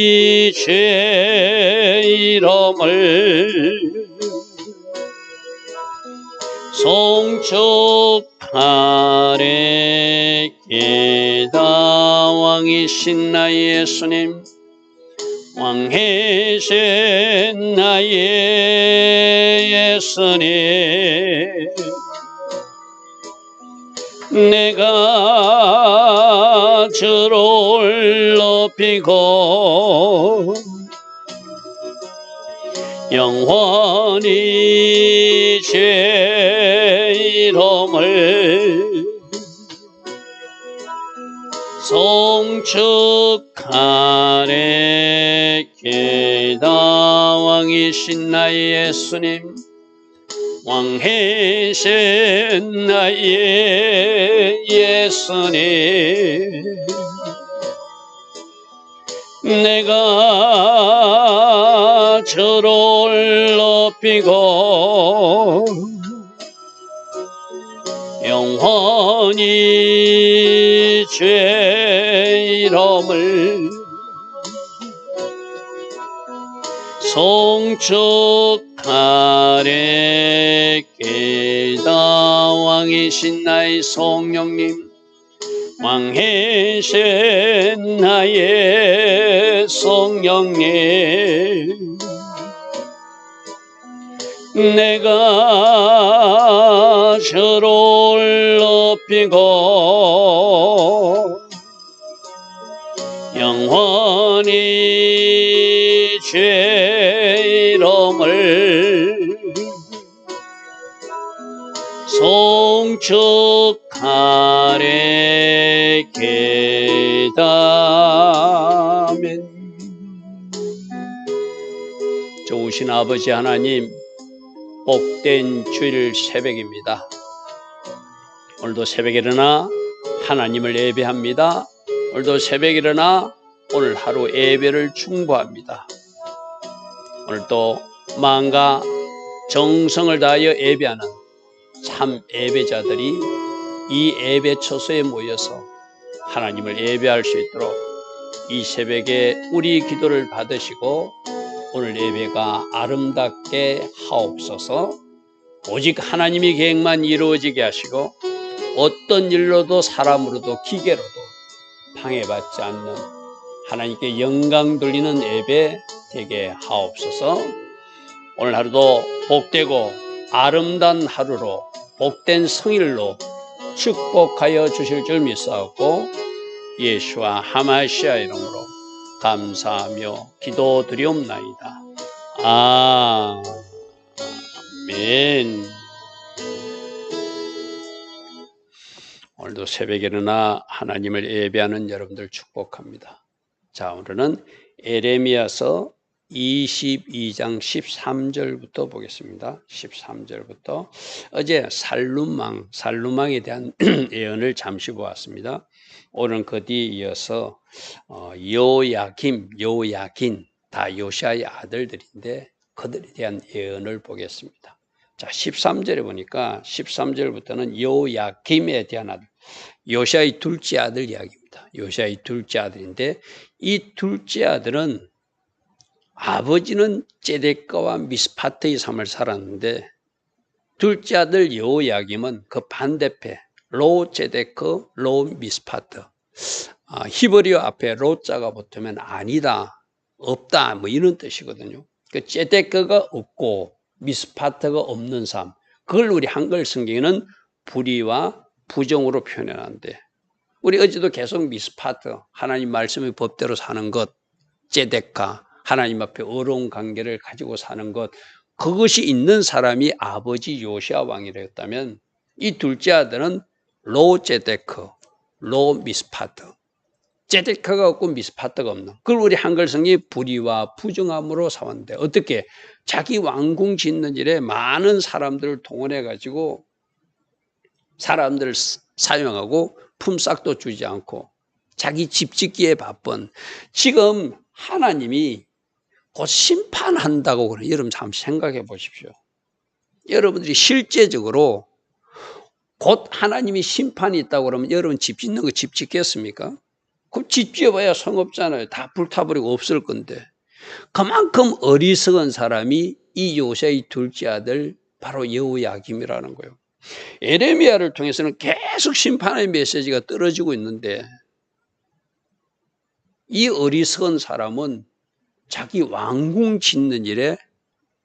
영원히 죄 이름을 송축하래 게다. 왕이신 나의 예수님 왕이신 나의 예수님 내가 주를 높이고 영원히 죄 이름을 송축하네. 게다 왕이신 나의 예수님 왕이신 나의 예수님 내가 주를 높이고 영원히 죄 이름을 송축하래 게다 왕이신 나의 성령님 왕이신 나의 성령님 내가 주를 높이고 영원히 죄 이름을 송축하래 게다멘 좋으신 아버지 하나님 복된 주일 새벽입니다. 오늘도 새벽에 일어나 하나님을 예배합니다. 오늘도 새벽에 일어나 오늘 하루 예배를 충고합니다. 오늘도 마음과 정성을 다하여 예배하는 참 예배자들이 이 예배 처소에 모여서 하나님을 예배할 수 있도록 이 새벽에 우리 기도를 받으시고 오늘 예배가 아름답게 하옵소서. 오직 하나님의 계획만 이루어지게 하시고 어떤 일로도 사람으로도 기계로도 방해받지 않는 하나님께 영광 돌리는 예배 되게 하옵소서. 오늘 하루도 복되고 아름다운 하루로 복된 성일로 축복하여 주실 줄 믿사옵고 예수와 하마시아 이름으로 감사하며 기도드리옵나이다. 아멘. 오늘도 새벽에 일어나 하나님을 예배하는 여러분들 축복합니다. 자, 오늘은 에레미야서 22장 13절부터 보겠습니다. 13절부터 어제 살루망, 살루망에 대한 예언을 잠시 보았습니다. 오늘은 그 뒤에 이어서 어, 요야김, 요야긴 다 요시아의 아들들인데 그들에 대한 예언을 보겠습니다. 자, 13절에 보니까 13절부터는 요야김에 대한 아들, 요시아의 둘째 아들 이야기입니다. 요시아의 둘째 아들인데 이 둘째 아들은 아버지는 제데크와 미스파트의 삶을 살았는데 둘째 아들 요야김은 그 반대패 로 제데크, 로 미스파트. 아, 히브리어 앞에 로자가 붙으면 아니다, 없다, 뭐 이런 뜻이거든요. 그 제데크가 없고 미스파트가 없는 삶. 그걸 우리 한글 성경에는 불의와 부정으로 표현하는데 우리 어제도 계속 미스파트, 하나님 말씀의 법대로 사는 것, 제데카, 하나님 앞에 어려운 관계를 가지고 사는 것, 그것이 있는 사람이 아버지 요시아 왕이랬다면 이 둘째 아들은 로 제데크, 로 미스파트. 제데크가 없고 미스파트가 없는. 그걸 우리 한글 성이 불의와 부정함으로 사왔는데 어떻게 자기 왕궁 짓는 일에 많은 사람들을 동원해 가지고 사람들을 사용하고 품삯도 주지 않고 자기 집 짓기에 바쁜 지금 하나님이 곧 심판한다고 그래. 여러분 잠시 생각해 보십시오. 여러분들이 실제적으로 곧 하나님이 심판이 있다고 그러면 여러분 집 짓는 거 집 짓겠습니까? 그럼 집 지어봐야 성 없잖아요. 다 불타버리고 없을 건데. 그만큼 어리석은 사람이 이 요새의 둘째 아들 바로 여호야김이라는 거예요. 에레미야를 통해서는 계속 심판의 메시지가 떨어지고 있는데 이 어리석은 사람은 자기 왕궁 짓는 일에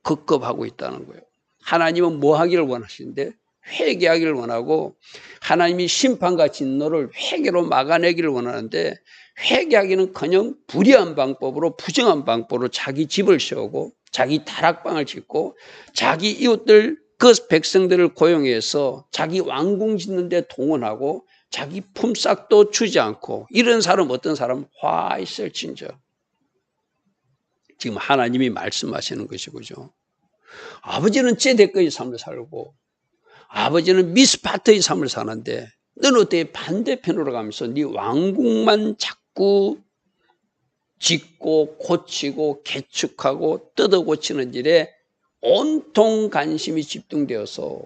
급급하고 있다는 거예요. 하나님은 뭐 하기를 원하시는데 회개하기를 원하고 하나님이 심판과 진노를 회개로 막아내기를 원하는데 회개하기는 커녕 불의한 방법으로 부정한 방법으로 자기 집을 세우고 자기 다락방을 짓고 자기 이웃들 그 백성들을 고용해서 자기 왕궁 짓는 데 동원하고 자기 품삯도 주지 않고 이런 사람 어떤 사람 화 있을 진저 지금 하나님이 말씀하시는 것이죠. 아버지는 제대거의 삶을 살고 아버지는 미스파트의 삶을 사는데 너는 어떻게 반대편으로 가면서 네 왕궁만 자꾸 짓고 고치고 개축하고 뜯어 고치는 일에 온통 관심이 집중되어서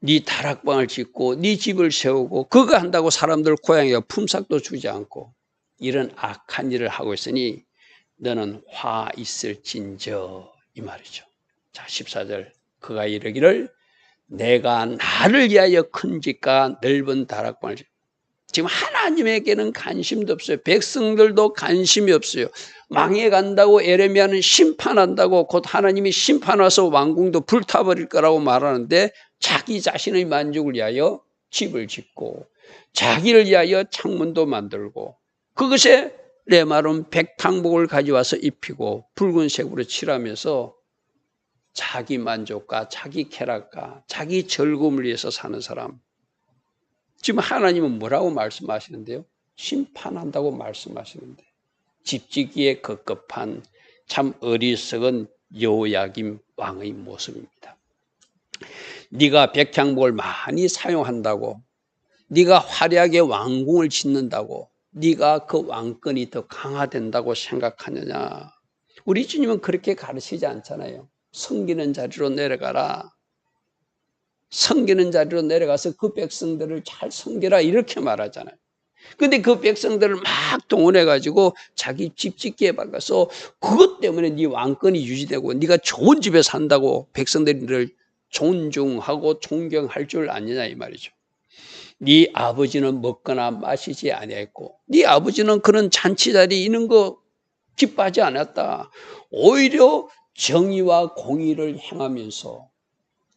네 다락방을 짓고 네 집을 세우고 그거 한다고 사람들 고향에 품삯도 주지 않고 이런 악한 일을 하고 있으니 너는 화 있을진저 이 말이죠. 자 14절 그가 이르기를 내가 나를 위하여 큰 집과 넓은 다락방을 지금 하나님에게는 관심도 없어요. 백성들도 관심이 없어요. 망해간다고 에레미야는 심판한다고 곧 하나님이 심판 와서 왕궁도 불타버릴 거라고 말하는데 자기 자신의 만족을 위하여 집을 짓고 자기를 위하여 창문도 만들고 그것에 내 말은 백탕복을 가져와서 입히고 붉은색으로 칠하면서 자기 만족과 자기 쾌락과 자기 즐거움을 위해서 사는 사람. 지금 하나님은 뭐라고 말씀하시는데요? 심판한다고 말씀하시는데 집지기에 급급한 참 어리석은 여호야김 왕의 모습입니다. 네가 백향목을 많이 사용한다고 네가 화려하게 왕궁을 짓는다고 네가 그 왕권이 더 강화된다고 생각하느냐 우리 주님은 그렇게 가르치지 않잖아요 섬기는 자리로 내려가라. 섬기는 자리로 내려가서 그 백성들을 잘 섬겨라 이렇게 말하잖아요. 근데 그 백성들을 막 동원해 가지고 자기 집 짓기에 바꿔서 그것 때문에 네 왕권이 유지되고 네가 좋은 집에 산다고 백성들이 를 존중하고 존경할 줄 아느냐 이 말이죠. 네 아버지는 먹거나 마시지 아니했고 네 아버지는 그런 잔치 자리에 있는 거 기뻐하지 않았다. 오히려 정의와 공의를 행하면서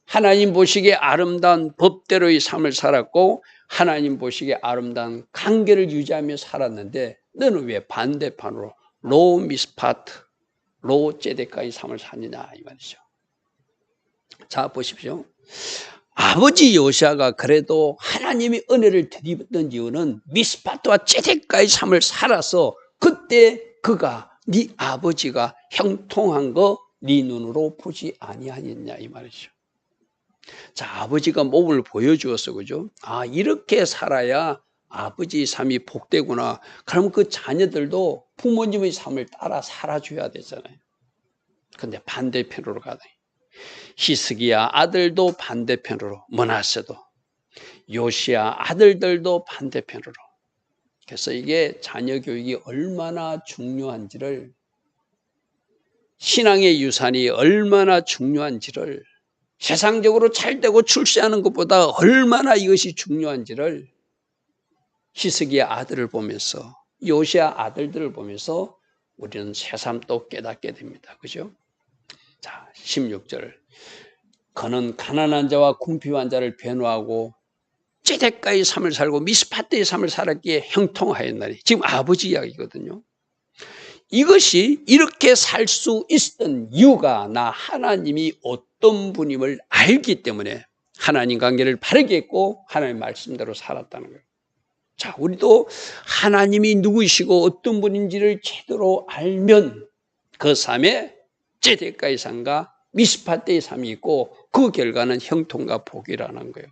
하나님 보시기에 아름다운 법대로의 삶을 살았고 하나님 보시기에 아름다운 관계를 유지하며 살았는데 너는 왜 반대판으로 로 미스파트, 로 제데카의 삶을 사느냐 이 말이죠. 자 보십시오. 아버지 요시아가 그래도 하나님이 은혜를 드리던 이유는 미스파트와 제데카의 삶을 살아서 그때 그가 네 아버지가 형통한 거 네 눈으로 보지 아니하였냐 이 말이죠. 자, 아버지가 몸을 보여주었어, 그죠? 아, 이렇게 살아야 아버지 삶이 복되구나. 그럼 그 자녀들도 부모님의 삶을 따라 살아줘야 되잖아요. 근데 반대편으로 가다. 히스기야 아들도 반대편으로, 머나세도. 요시야 아들들도 반대편으로. 그래서 이게 자녀 교육이 얼마나 중요한지를 신앙의 유산이 얼마나 중요한지를 세상적으로 잘 되고 출세하는 것보다 얼마나 이것이 중요한지를 히스기야 아들을 보면서 요시아 아들들을 보면서 우리는 새삼 또 깨닫게 됩니다. 그죠? 자, 16절. 그는 가난한 자와 궁핍한 자를 변호하고 찌대가의 삶을 살고 미스파트의 삶을 살았기에 형통하였나니 지금 아버지 이야기거든요. 이것이 이렇게 살 수 있었던 이유가 나 하나님이 어떤 분임을 알기 때문에 하나님 관계를 바르게 했고 하나님 말씀대로 살았다는 거예요. 자, 우리도 하나님이 누구시고 어떤 분인지를 제대로 알면 그 삶에 제대가의 삶과 미스파 때의 삶이 있고 그 결과는 형통과 복이라는 거예요.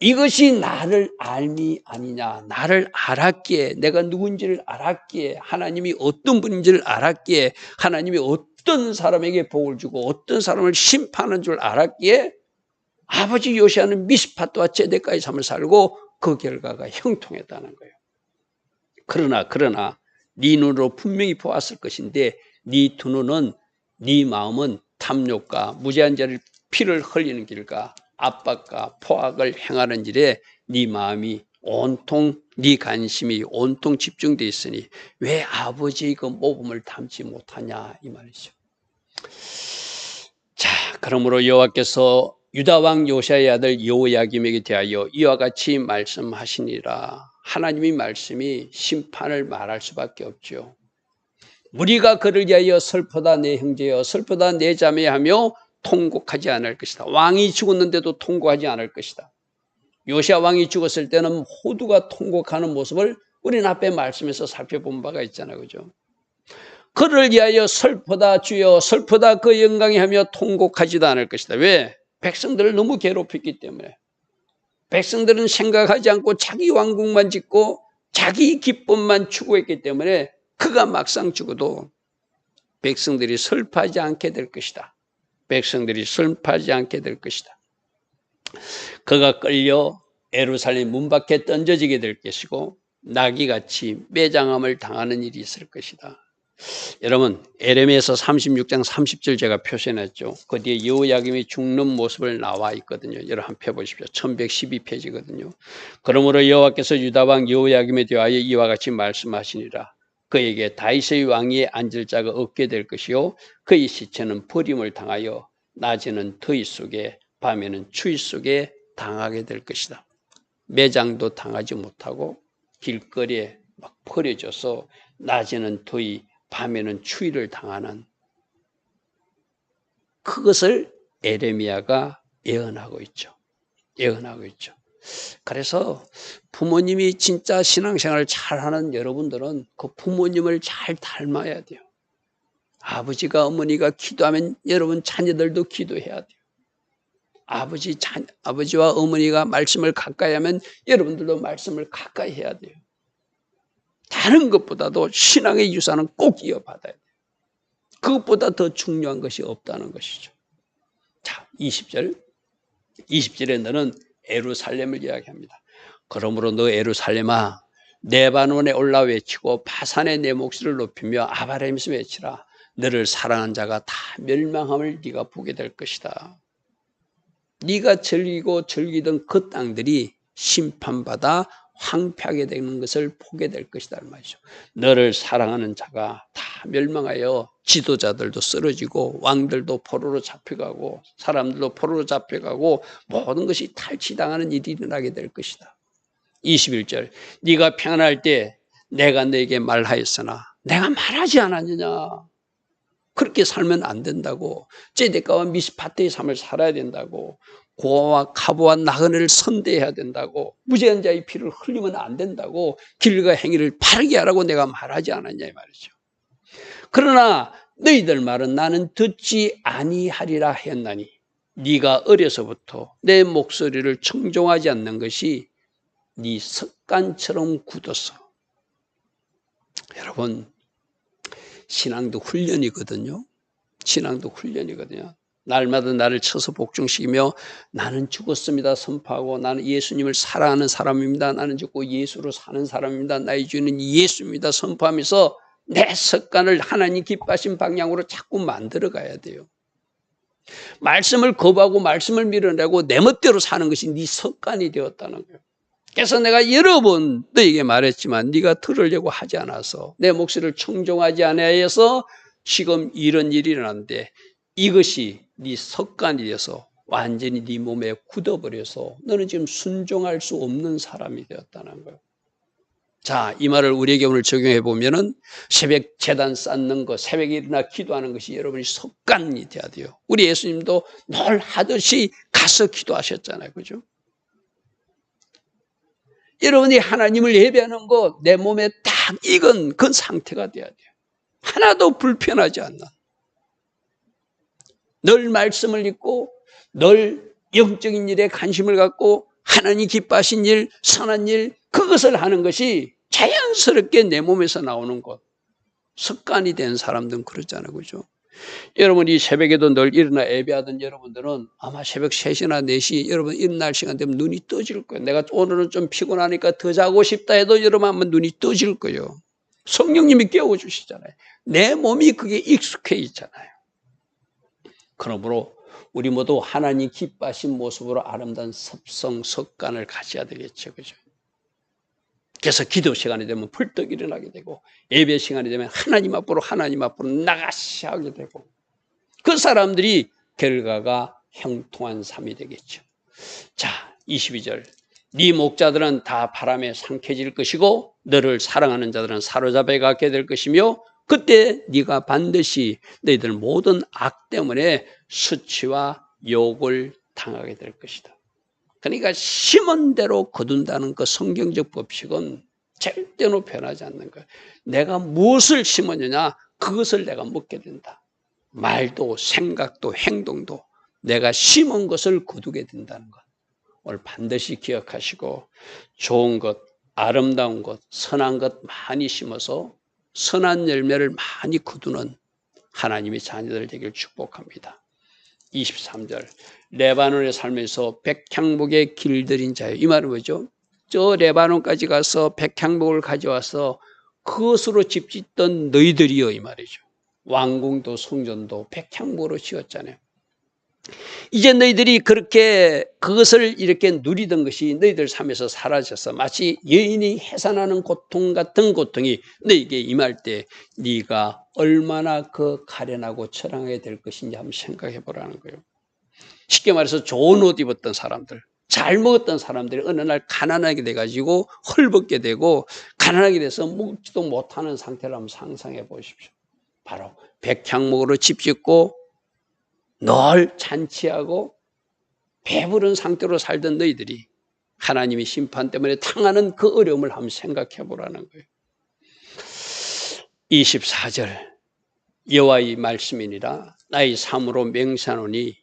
이것이 나를 알미 아니냐. 나를 알았기에, 내가 누군지를 알았기에, 하나님이 어떤 분인지를 알았기에, 하나님이 어떤 사람에게 복을 주고 어떤 사람을 심판하는 줄 알았기에, 아버지 요시아는 미스파트와 제대까지 삶을 살고 그 결과가 형통했다는 거예요. 그러나 그러나 네 눈으로 분명히 보았을 것인데 네 두 눈은 네 마음은 탐욕과 무제한 자를 피를 흘리는 길과 압박과 포악을 행하는 일에 네 마음이 온통 네 관심이 온통 집중돼 있으니 왜 아버지의 그 모범을 담지 못하냐 이 말이죠. 자, 그러므로 여호와께서 유다 왕 요시아의 아들 여호야김에게 대하여 이와 같이 말씀하시니라. 하나님의 말씀이 심판을 말할 수밖에 없죠. 우리가 그를 위하여 슬퍼다 내 형제여 슬퍼다 내 자매하며 통곡하지 않을 것이다. 왕이 죽었는데도 통곡하지 않을 것이다. 요시아 왕이 죽었을 때는 호두가 통곡하는 모습을 우리는 앞에 말씀에서 살펴본 바가 있잖아요. 그죠? 그를 위하여 슬퍼다 주여 슬퍼다 그 영광이 하며 통곡하지도 않을 것이다. 왜? 백성들을 너무 괴롭혔기 때문에. 백성들은 생각하지 않고 자기 왕국만 짓고 자기 기쁨만 추구했기 때문에 그가 막상 죽어도 백성들이 슬퍼하지 않게 될 것이다. 백성들이 슬퍼하지 않게 될 것이다. 그가 끌려 에루살렘 문 밖에 던져지게 될 것이고 나귀같이 매장함을 당하는 일이 있을 것이다. 여러분 에레미에서 36장 30절 제가 표시해놨죠. 그 뒤에 여호야김이 죽는 모습을 나와 있거든요. 여러분 한번 펴보십시오. 1112페이지거든요. 그러므로 여호와께서 유다왕 여호야김에 대하여 이와 같이 말씀하시니라. 그에게 다윗의 왕위에 앉을 자가 없게 될 것이요 그의 시체는 버림을 당하여 낮에는 더위 속에 밤에는 추위 속에 당하게 될 것이다. 매장도 당하지 못하고 길거리에 막 버려져서 낮에는 더위 밤에는 추위를 당하는 그것을 에레미야가 예언하고 있죠. 예언하고 있죠. 그래서 부모님이 진짜 신앙생활을 잘하는 여러분들은 그 부모님을 잘 닮아야 돼요. 아버지가 어머니가 기도하면 여러분 자녀들도 기도해야 돼요. 아버지 자, 아버지와 어머니가 말씀을 가까이 하면 여러분들도 말씀을 가까이 해야 돼요. 다른 것보다도 신앙의 유산은 꼭 이어받아야 돼요. 그것보다 더 중요한 것이 없다는 것이죠. 자, 20절. 20절에 너는 에루살렘을 이야기합니다. 그러므로 너 에루살렘아 네바논에 올라 외치고 바산에 내 목소리를 높이며 아바렘에서 외치라. 너를 사랑한 자가 다 멸망함을 네가 보게 될 것이다. 네가 즐기고 즐기던 그 땅들이 심판받아 황폐하게 되는 것을 보게 될 것이다 말이죠. 너를 사랑하는 자가 다 멸망하여 지도자들도 쓰러지고 왕들도 포로로 잡혀가고 사람들도 포로로 잡혀가고 모든 것이 탈취당하는 일이 일어나게 될 것이다. 21절 네가 평안할 때 내가 너에게 말하였으나 내가 말하지 않았느냐 그렇게 살면 안 된다고 제데카와 미스파트의 삶을 살아야 된다고 고아와 카보와 나그네를 선대해야 된다고 무죄한 자의 피를 흘리면 안 된다고 길과 행위를 바르게 하라고 내가 말하지 않았냐 이 말이죠. 그러나 너희들 말은 나는 듣지 아니하리라 했나니 네가 어려서부터 내 목소리를 청종하지 않는 것이 네 습관처럼 굳어서 여러분 신앙도 훈련이거든요. 신앙도 훈련이거든요. 날마다 나를 쳐서 복종시키며 나는 죽었습니다 선포하고 나는 예수님을 사랑하는 사람입니다. 나는 죽고 예수로 사는 사람입니다. 나의 주는 예수입니다 선포하면서 내 습관을 하나님 기뻐하신 방향으로 자꾸 만들어 가야 돼요. 말씀을 거부하고 말씀을 밀어내고 내 멋대로 사는 것이 네 습관이 되었다는 거예요. 그래서 내가 여러 번 너에게 말했지만 네가 들으려고 하지 않아서 내 목소리를 청종하지 않아서 지금 이런 일이 일어났는데 이것이 네 습관이 되어서 완전히 네 몸에 굳어버려서 너는 지금 순종할 수 없는 사람이 되었다는 거예요. 자, 이 말을 우리에게 오늘 적용해 보면은 새벽 재단 쌓는 것, 새벽에 일어나 기도하는 것이 여러분이 습관이 돼야 돼요. 우리 예수님도 늘 하듯이 가서 기도하셨잖아요. 그죠? 여러분이 하나님을 예배하는 것, 내 몸에 딱 익은 그 상태가 돼야 돼요. 하나도 불편하지 않나. 늘 말씀을 읽고 늘 영적인 일에 관심을 갖고 하나님 기뻐하신 일, 선한 일 그것을 하는 것이 자연스럽게 내 몸에서 나오는 것. 습관이 된 사람들은 그렇잖아요. 그죠? 여러분 이 새벽에도 늘 일어나 예배하던 여러분들은 아마 새벽 3시나 4시 여러분 일어날 시간 되면 눈이 떠질 거예요. 내가 오늘은 좀 피곤하니까 더 자고 싶다 해도 여러분 한번 눈이 떠질 거예요. 성령님이 깨워주시잖아요. 내 몸이 그게 익숙해 있잖아요. 그러므로 우리 모두 하나님 기뻐하신 모습으로 아름다운 섭성 석간을 가져야 되겠죠. 그죠? 그래서 기도 시간이 되면 불떡 일어나게 되고 예배 시간이 되면 하나님 앞으로 하나님 앞으로 나가시 하게 되고 그 사람들이 결과가 형통한 삶이 되겠죠. 자, 22절. 네 목자들은 다 바람에 상쾌질 것이고 너를 사랑하는 자들은 사로잡혀 가게 될 것이며 그때 네가 반드시 너희들 모든 악 때문에 수치와 욕을 당하게 될 것이다. 그러니까 심은 대로 거둔다는 그 성경적 법칙은 절대로 변하지 않는 거예요. 내가 무엇을 심었느냐 그것을 내가 먹게 된다. 말도 생각도 행동도 내가 심은 것을 거두게 된다는 것. 오늘 반드시 기억하시고 좋은 것, 아름다운 것, 선한 것 많이 심어서 선한 열매를 많이 거두는 하나님의 자녀들 되길 축복합니다. 23절 레바논에 살면서 백향목의 길들인 자요. 이 말은 뭐죠? 저 레바논까지 가서 백향목을 가져와서 그것으로 집 짓던 너희들이여 이 말이죠. 왕궁도 성전도 백향목으로 지었잖아요. 이제 너희들이 그렇게 그것을 이렇게 누리던 것이 너희들 삶에서 사라져서 마치 여인이 해산하는 고통 같은 고통이 너에게 임할 때 네가 얼마나 그 가련하고 처량하게 될 것인지 한번 생각해 보라는 거예요. 쉽게 말해서 좋은 옷 입었던 사람들, 잘 먹었던 사람들이 어느 날 가난하게 돼가지고 헐벗게 되고 가난하게 돼서 먹지도 못하는 상태를 한번 상상해 보십시오. 바로 백향목으로 집 짓고 늘 잔치하고 배부른 상태로 살던 너희들이 하나님의 심판 때문에 당하는 그 어려움을 한번 생각해 보라는 거예요. 24절 여호와의 말씀이니라 나의 삶으로 맹세하노니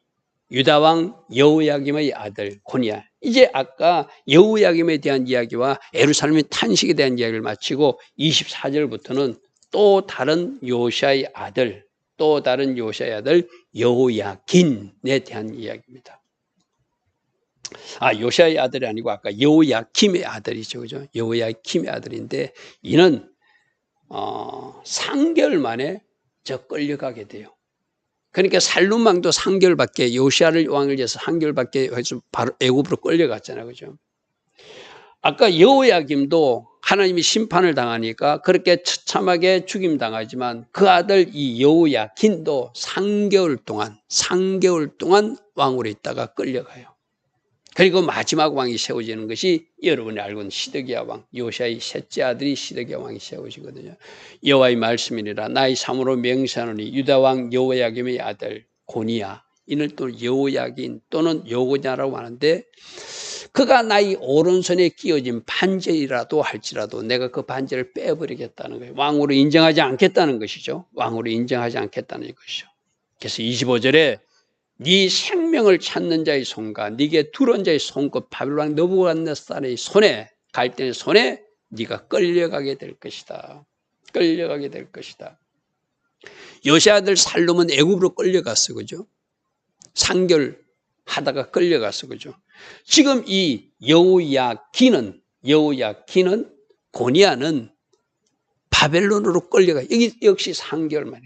유다 왕 여우야김의 아들 고니야. 이제 아까 여우야김에 대한 이야기와 에루살렘의 탄식에 대한 이야기를 마치고 24절부터는 또 다른 요시아의 아들, 또 다른 요시아의 아들 여우야긴에 대한 이야기입니다. 아, 요시아의 아들이 아니고 아까 여우야김의 아들이죠. 그죠? 여우야김의 아들인데 이는 어, 3개월 만에 저 끌려가게 돼요. 그러니까 살룸망도 3개월밖에 요시아를 왕을 위해서 3개월밖에 해서 바로 애굽으로 끌려갔잖아요. 그죠? 아까 여호야김도 하나님이 심판을 당하니까 그렇게 처참하게 죽임 당하지만 그 아들 이 여호야긴도 3개월 동안 3개월 동안 왕으로 있다가 끌려가요. 그리고 마지막 왕이 세워지는 것이 여러분이 알고 있는 시드기야 왕, 요시아의 셋째 아들이 시드기야 왕이 세워지거든요. 여호와의 말씀이니라 나의 삶으로 맹세하노니 유다 왕 여호야김의 아들 고니야 이는 또 여호야긴 또는 여고냐라고 하는데 그가 나의 오른손에 끼어진 반제이라도 할지라도 내가 그 반제를 빼버리겠다는 거예요. 왕으로 인정하지 않겠다는 것이죠. 왕으로 인정하지 않겠다는 것이죠. 그래서 25절에 네 생명을 찾는 자의 손과 네게 두른 자의 손과 바빌론 너부갓네살의 손에 갈대의 손에 네가 끌려가게 될 것이다. 끌려가게 될 것이다. 요시아들 살로은 애굽으로 끌려갔어, 그죠? 상결 하다가 끌려갔어, 그죠? 지금 이 여우야기는 여우야기는 고니아는 바벨론으로 끌려가. 여기 역시 3개월 만에.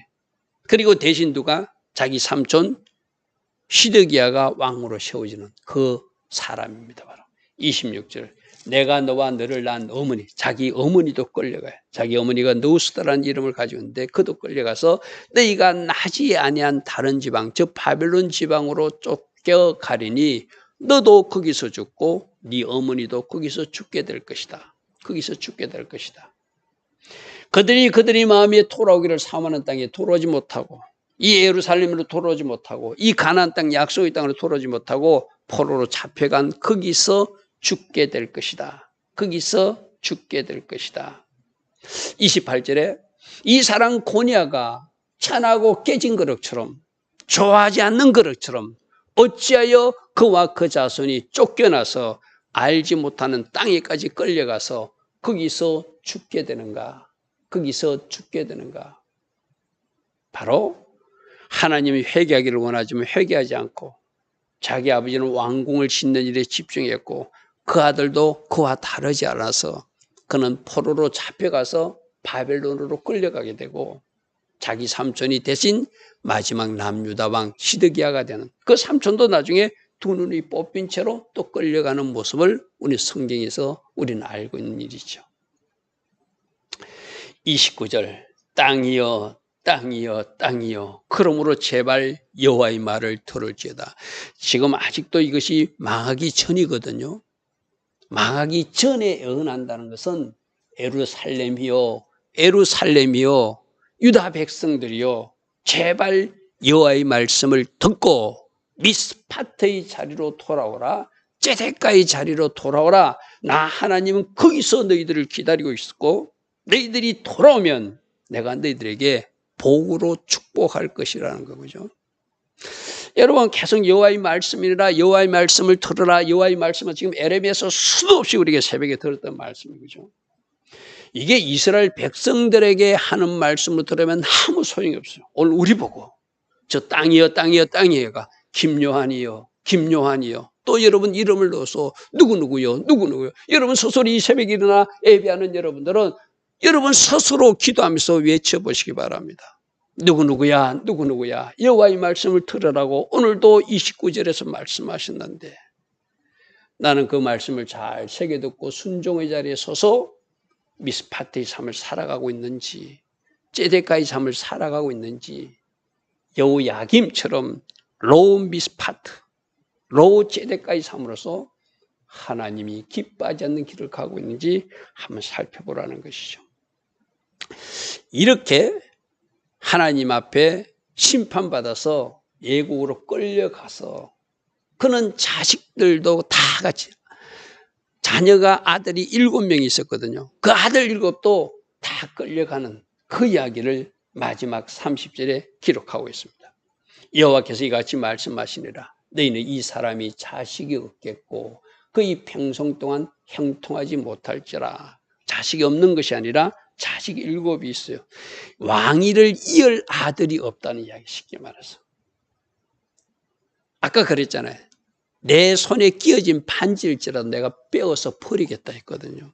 그리고 대신 누가 자기 삼촌 시드기야가 왕으로 세워지는 그 사람입니다. 바로 26절. 내가 너와 너를 낳은 어머니, 자기 어머니도 끌려가요. 자기 어머니가 노스다라는 이름을 가지고 있는데 그도 끌려가서 너희가 나지 아니한 다른 지방, 즉 바벨론 지방으로 쫓 겨가리니 너도 거기서 죽고 네 어머니도 거기서 죽게 될 것이다. 거기서 죽게 될 것이다. 그들이 그들이 마음에 돌아오기를 사모하는 땅에 돌아오지 못하고 이 예루살렘으로 돌아오지 못하고 이 가나안 땅 약속의 땅으로 돌아오지 못하고 포로로 잡혀간 거기서 죽게 될 것이다. 거기서 죽게 될 것이다. 28절에 이 사람 고니아가 천하고 깨진 그릇처럼 좋아하지 않는 그릇처럼 어찌하여 그와 그 자손이 쫓겨나서 알지 못하는 땅에까지 끌려가서 거기서 죽게 되는가? 거기서 죽게 되는가? 바로 하나님이 회개하기를 원하지만 회개하지 않고 자기 아버지는 왕궁을 짓는 일에 집중했고 그 아들도 그와 다르지 않아서 그는 포로로 잡혀가서 바벨론으로 끌려가게 되고 자기 삼촌이 대신 마지막 남유다 왕 시드기야가 되는 그 삼촌도 나중에 두 눈이 뽑힌 채로 또 끌려가는 모습을 우리 성경에서 우리는 알고 있는 일이죠. 29절 땅이여 땅이여 땅이여 그러므로 제발 여호와의 말을 들을지어다. 지금 아직도 이것이 망하기 전이거든요. 망하기 전에 예언한다는 것은 에루살렘이요 에루살렘이요 유다 백성들이요 제발 여호와의 말씀을 듣고 미스파트의 자리로 돌아오라 제데카의 자리로 돌아오라 나 하나님은 거기서 너희들을 기다리고 있었고 너희들이 돌아오면 내가 너희들에게 복으로 축복할 것이라는 거죠. 여러분 계속 여호와의 말씀이라 여호와의 말씀을 들으라 여호와의 말씀은 지금 에레미야서 수도 없이 우리에게 새벽에 들었던 말씀이죠. 이게 이스라엘 백성들에게 하는 말씀을 들으면 아무 소용이 없어요. 오늘 우리 보고 저 땅이여 땅이여 땅이여가 김요한이요 김요한이요 또 여러분 이름을 넣어서 누구누구요 누구누구요 여러분 스스로 이 새벽에 일어나 예배하는 여러분들은 여러분 스스로 기도하면서 외쳐보시기 바랍니다. 누구누구야 누구누구야 여호와의 말씀을 들으라고 오늘도 29절에서 말씀하셨는데 나는 그 말씀을 잘 새겨듣고 순종의 자리에 서서 미스파트의 삶을 살아가고 있는지 제데카의 삶을 살아가고 있는지 여우 야김처럼 로우 미스파트 로우 제데카의 삶으로서 하나님이 기뻐하지 않는 길을 가고 있는지 한번 살펴보라는 것이죠. 이렇게 하나님 앞에 심판받아서 예국으로 끌려가서 그는 자식들도 다 같이 자녀가 아들이 일곱 명이 있었거든요. 그 아들 일곱도 다 끌려가는 그 이야기를 마지막 30절에 기록하고 있습니다. 여호와께서 이같이 말씀하시니라 너희는 이 사람이 자식이 없겠고 그의 평생 동안 형통하지 못할지라 자식이 없는 것이 아니라 자식이 일곱이 있어요. 왕위를 이을 아들이 없다는 이야기 쉽게 말해서. 아까 그랬잖아요. 내 손에 끼어진 반지일지라도 내가 빼어서 버리겠다 했거든요.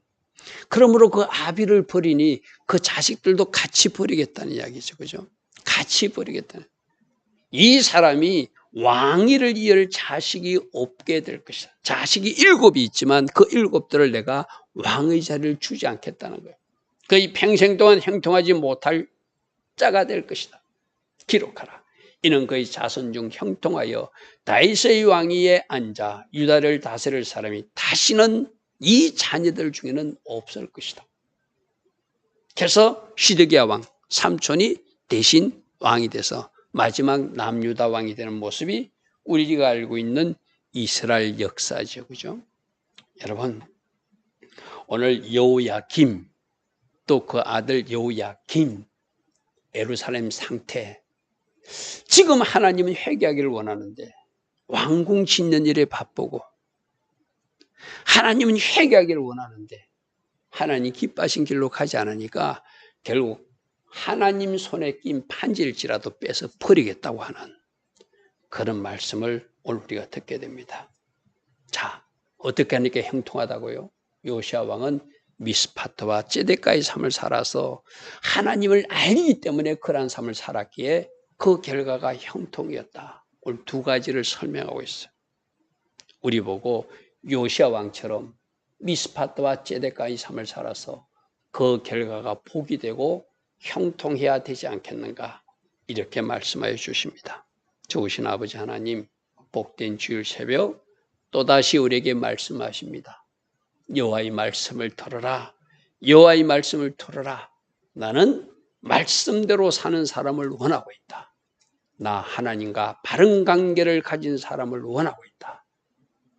그러므로 그 아비를 버리니 그 자식들도 같이 버리겠다는 이야기죠. 그죠? 같이 버리겠다는. 이 사람이 왕위를 이을 자식이 없게 될 것이다. 자식이 일곱이 있지만 그 일곱들을 내가 왕의 자리를 주지 않겠다는 거예요. 그의 평생 동안 형통하지 못할 자가 될 것이다. 기록하라. 이는 그의 자손 중 형통하여 다윗의 왕위에 앉아 유다를 다스릴 사람이 다시는 이 자녀들 중에는 없을 것이다. 그래서 시드기야 왕 삼촌이 대신 왕이 돼서 마지막 남유다 왕이 되는 모습이 우리가 알고 있는 이스라엘 역사죠. 그죠? 여러분, 오늘 여호야김 또 그 아들 여호야김 에루살렘 상태 지금 하나님은 회개하기를 원하는데 왕궁 짓는 일에 바쁘고 하나님은 회개하기를 원하는데 하나님 기뻐하신 길로 가지 않으니까 결국 하나님 손에 낀 판지일지라도 빼서 버리겠다고 하는 그런 말씀을 오늘 우리가 듣게 됩니다. 자, 어떻게 하니까 형통하다고요? 요시아 왕은 미스파트와 제데카의 삶을 살아서 하나님을 알기 때문에 그러한 삶을 살았기에 그 결과가 형통이었다. 오늘 두 가지를 설명하고 있어요. 우리 보고 요시아 왕처럼 미스파트와 제데카의 삶을 살아서 그 결과가 복이 되고 형통해야 되지 않겠는가 이렇게 말씀하여 주십니다. 좋으신 아버지 하나님 복된 주일 새벽 또다시 우리에게 말씀하십니다. 여호와의 말씀을 들어라. 여호와의 말씀을 들어라. 나는 말씀대로 사는 사람을 원하고 있다. 나 하나님과 바른 관계를 가진 사람을 원하고 있다.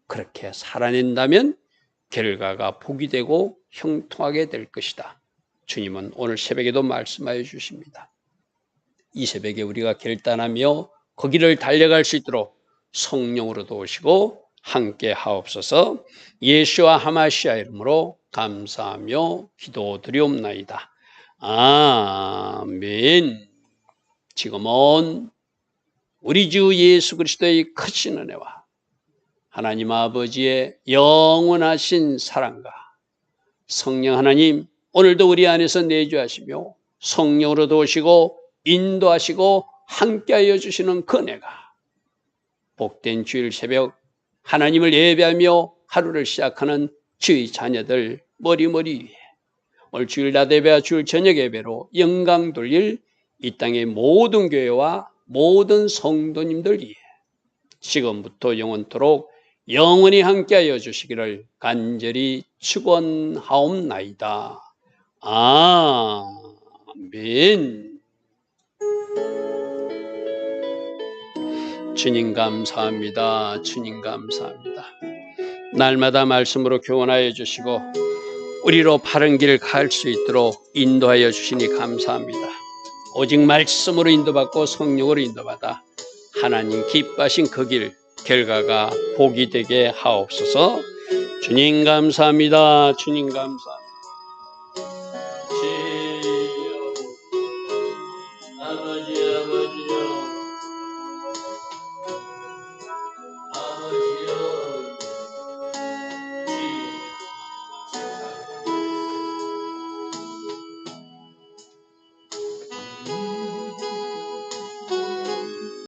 그렇게 살아낸다면 결과가 복이 되고 형통하게 될 것이다. 주님은 오늘 새벽에도 말씀하여 주십니다. 이 새벽에 우리가 결단하며 거기를 달려갈 수 있도록 성령으로 도우시고 함께 하옵소서 예수와 하마시아 이름으로 감사하며 기도드리옵나이다. 아멘. 지금은 우리 주 예수 그리스도의 크신 은혜와 하나님 아버지의 영원하신 사랑과 성령 하나님 오늘도 우리 안에서 내주하시며 성령으로 도우시고 인도하시고 함께하여 주시는 그네가 복된 주일 새벽 하나님을 예배하며 하루를 시작하는 주의 자녀들 머리머리 위에 오늘 주일 낮 예배와 주일 저녁 예배로 영광 돌릴 이 땅의 모든 교회와 모든 성도님들 위해 지금부터 영원토록 영원히 함께하여 주시기를 간절히 축원하옵나이다. 아멘. 주님 감사합니다. 주님 감사합니다. 날마다 말씀으로 교훈하여 주시고 우리로 바른 길을 갈수 있도록 인도하여 주시니 감사합니다. 오직 말씀으로 인도받고 성령으로 인도받아 하나님 기뻐하신 그 길 결과가 복이 되게 하옵소서. 주님 감사합니다. 주님 감사합니다.